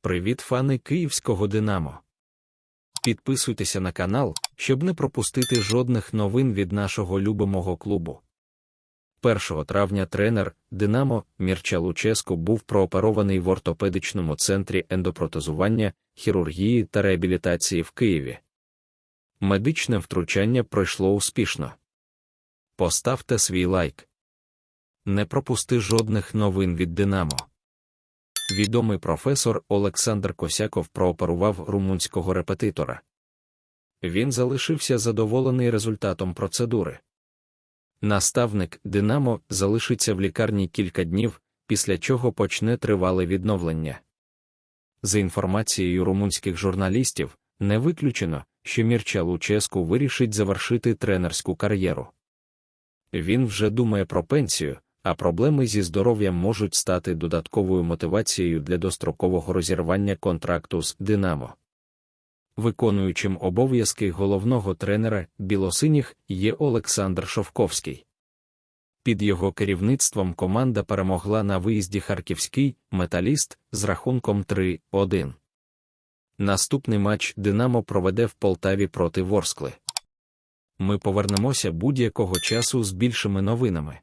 Привіт, фани київського Динамо. Підписуйтеся на канал, щоб не пропустити жодних новин від нашого любимого клубу. 1 травня тренер Динамо Мірча Луческо був прооперований в ортопедичному центрі ендопротезування, хірургії та реабілітації в Києві. Медичне втручання пройшло успішно. Поставте свій лайк. Не пропусти жодних новин від Динамо. Відомий професор Олександр Косяков прооперував румунського репетитора. Він залишився задоволений результатом процедури. Наставник Динамо залишиться в лікарні кілька днів, після чого почне тривале відновлення. За інформацією румунських журналістів, не виключено, що Мірча Луческу вирішить завершити тренерську кар'єру. Він вже думає про пенсію, а проблеми зі здоров'ям можуть стати додатковою мотивацією для дострокового розірвання контракту з Динамо. Виконуючим обов'язки головного тренера білосиніх є Олександр Шовковський. Під його керівництвом команда перемогла на виїзді харківський металіст з рахунком 3-1. Наступний матч Динамо проведе в Полтаві проти Ворскли. Ми повернемося будь-якого часу з більшими новинами.